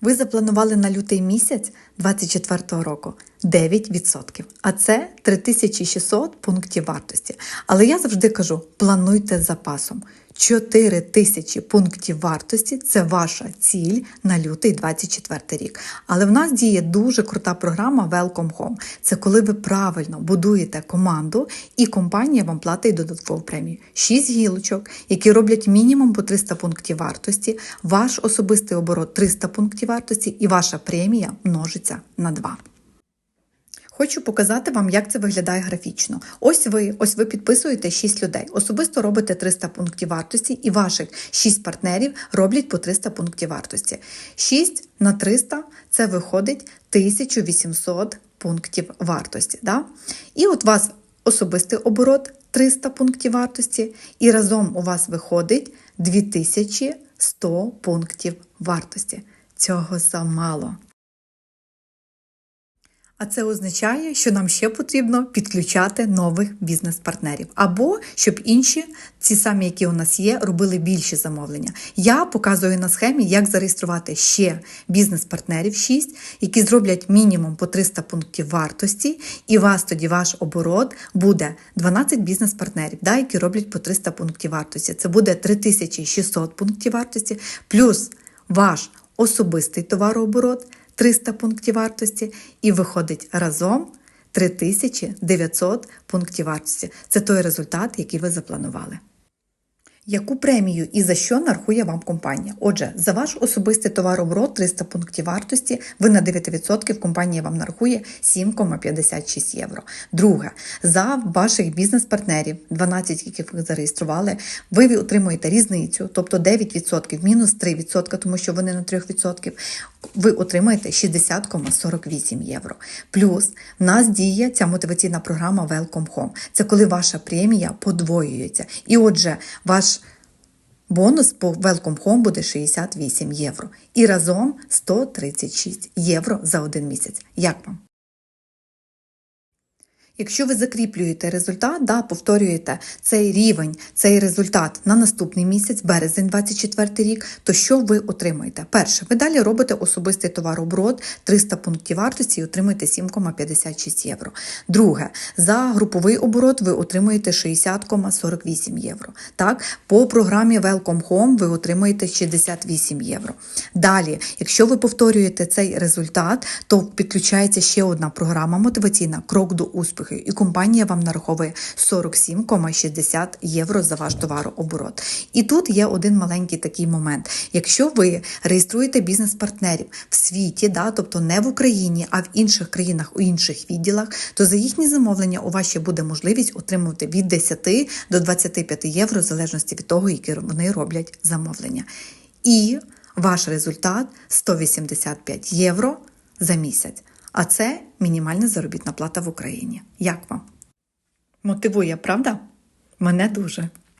Ви запланували на лютий місяць 2024 року 9%, а це 3600 пунктів вартості. Але я завжди кажу: плануйте з запасом. 4 тисячі пунктів вартості це ваша ціль на лютий 24 рік. Але в нас діє дуже крута програма Welcome Home. Це коли ви правильно будуєте команду, і компанія вам платить додаткову премію. 6 гілочок, які роблять мінімум по 300 пунктів вартості, ваш особистий оборот 300 пунктів вартості, і ваша премія множиться на 2. Хочу показати вам, як це виглядає графічно. Ось ви, ось ви підписуєте 6 людей. Особисто робите 300 пунктів вартості, і ваших 6 партнерів роблять по 300 пунктів вартості. 6 на 300 це виходить 1800 пунктів вартості. Да? І от у вас особистий оборот 300 пунктів вартості, і разом у вас виходить 2100 пунктів вартості. Цього замало. А це означає, що нам ще потрібно підключати нових бізнес-партнерів, або щоб інші, ці самі, які у нас є, робили більші замовлення. Я показую на схемі, як зареєструвати ще бізнес-партнерів 6, які зроблять мінімум по 300 пунктів вартості, і вас тоді ваш оборот буде 12 бізнес-партнерів, да, які роблять по 300 пунктів вартості. Це буде 3600 пунктів вартості, плюс ваш особистий товарооборот. 300 пунктів вартості, і виходить разом 3900 пунктів вартості. Це той результат, який ви запланували. Яку премію і за що нарахує вам компанія? Отже, за ваш особистий товарооборот 300 пунктів вартості, ви на 9% компанія вам нарахує 7,56 євро. Друге, за ваших бізнес-партнерів, 12, яких ви зареєстрували, ви отримуєте різницю, тобто 9% мінус 3%, тому що вони на 3%, ви отримаєте 60,48 євро. Плюс в нас діє ця мотиваційна програма Welcome Home. Це коли ваша премія подвоюється. І отже, ваш бонус по Welcome Home буде 68 євро. І разом 136 євро за один місяць. Як вам? Якщо ви закріплюєте результат, да, повторюєте цей рівень, цей результат на наступний місяць, березень 24 рік, то що ви отримаєте? Перше, ви далі робите особистий товарооборот 300 пунктів вартості і отримуєте 7,56 євро. Друге, за груповий оборот ви отримуєте 60,48 євро. Так, по програмі Welcome Home ви отримуєте 68 євро. Далі, якщо ви повторюєте цей результат, то підключається ще одна програма мотиваційна Крок до успіху і компанія вам нараховує 47,60 євро за ваш товарооборот. І тут є один маленький такий момент. Якщо ви реєструєте бізнес-партнерів в світі, да, тобто не в Україні, а в інших країнах, у інших відділах, то за їхні замовлення у вас ще буде можливість отримувати від 10 до 25 євро, в залежності від того, які вони роблять замовлення. І ваш результат 185 євро за місяць. А це мінімальна заробітна плата в Україні. Як вам? Мотивує, правда? Мене дуже.